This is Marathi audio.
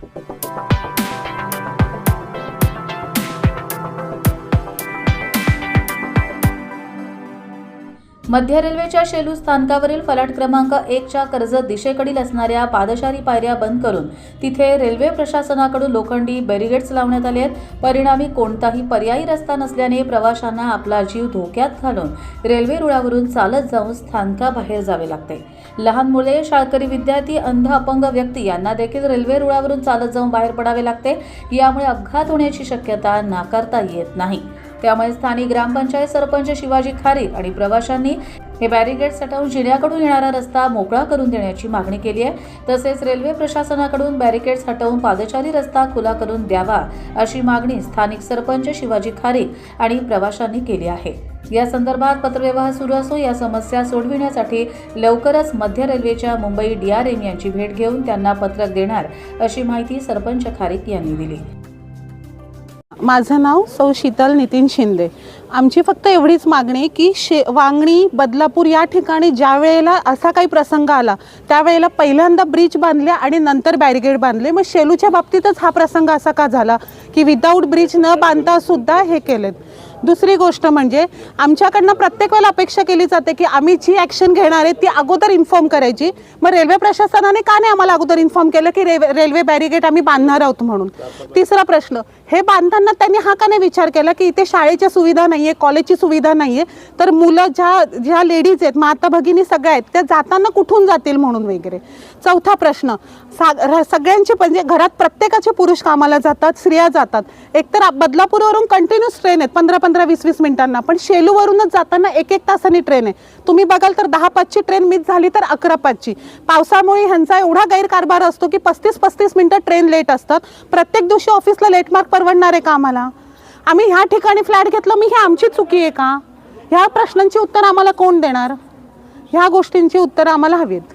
Thank you. मध्य रेल्वेच्या शेलू स्थानकावरील फलाट क्रमांक एकच्या कर्जत दिशेकडील असणाऱ्या पादचारी पायऱ्या बंद करून तिथे रेल्वे प्रशासनाकडून लोखंडी बॅरिगेड्स लावण्यात आले आहेत. परिणामी कोणताही पर्यायी रस्ता नसल्याने प्रवाशांना आपला जीव धोक्यात घालून रेल्वे रुळावरून चालत जाऊन स्थानकाबाहेर जावे लागते. लहान मुले शाळकरी विद्यार्थी अंध अपंग व्यक्ती यांना देखील रेल्वे रुळावरून चालत जाऊन बाहेर पडावे लागते. यामुळे अपघात होण्याची शक्यता नाकारता येत नाही. त्यामुळे स्थानिक ग्रामपंचायत सरपंच शिवाजी खारीक आणि प्रवाशांनी हे बॅरिगेड्स हटवून जिल्ह्याकडून येणारा रस्ता मोकळा करून देण्याची मागणी केली आहे. तसेच रेल्वे प्रशासनाकडून बॅरिकेड्स हटवून पादचारी रस्ता खुला करून द्यावा अशी मागणी स्थानिक सरपंच शिवाजी खारीक आणि प्रवाशांनी केली आहे. या संदर्भात पत्रव्यवहार सुरू असून या समस्या सोडविण्यासाठी लवकरच मध्य रेल्वेच्या मुंबई डीआरएम यांची भेट घेऊन त्यांना पत्रक देणार अशी माहिती सरपंच खारीक यांनी दिली. माझं नाव सौ शीतल नितीन शिंदे. आमची फक्त एवढीच मागणी की शे वांगणी बदलापूर या ठिकाणी ज्या वेळेला असा काही प्रसंग आला त्यावेळेला पहिल्यांदा ब्रिज बांधले आणि नंतर बॅरिगेड बांधले. मग शेलूच्या बाबतीतच हा प्रसंग असा का झाला की विदाऊट ब्रिज न बांधता सुद्धा हे केलेत. दुसरी गोष्ट म्हणजे आमच्याकडनं प्रत्येक वेळेला अपेक्षा केली जाते की आम्ही जी ॲक्शन घेणार आहे ती अगोदर इन्फॉर्म करायची. मग रेल्वे प्रशासनाने का नाही आम्हाला अगोदर इन्फॉर्म केलं की रेल्वे रेल्वे बॅरिगेट आम्ही बांधणार आहोत म्हणून? तिसरा प्रश्न हे बांधताना त्यांनी हा का नाही विचार केला की इथे शाळेच्या सुविधा नाही आहे कॉलेजची सुविधा नाही आहे तर मुलं ज्या ज्या लेडीज आहेत माता भगिनी सगळ्या आहेत त्या जाताना कुठून जातील म्हणून वगैरे? चौथा प्रश्न सा सगळ्यांचे म्हणजे घरात प्रत्येकाचे पुरुष कामाला जातात स्त्रिया जातात. एकतर बदलापूरवरून कंटिन्यूस ट्रेन आहेत पंधरा पंधरा वीस वीस मिनिटांना. पण शेलूवरूनच जाताना एक एक तासाने ट्रेन आहे. तुम्ही बघाल तर दहा पाचची ट्रेन मिस झाली तर अकरा पाचची. पावसामुळे ह्यांचा एवढा गैरकारभार असतो की पस्तीस पस्तीस मिनटं ट्रेन लेट असतात. प्रत्येक दिवशी ऑफिसला लेट मार्क परवडणार आहे का आम्हाला? आम्ही ह्या ठिकाणी फ्लॅट घेतलं मी ही आमची चुकी आहे का? ह्या प्रश्नांची उत्तर आम्हाला कोण देणार? ह्या गोष्टींची उत्तरं आम्हाला हवीत.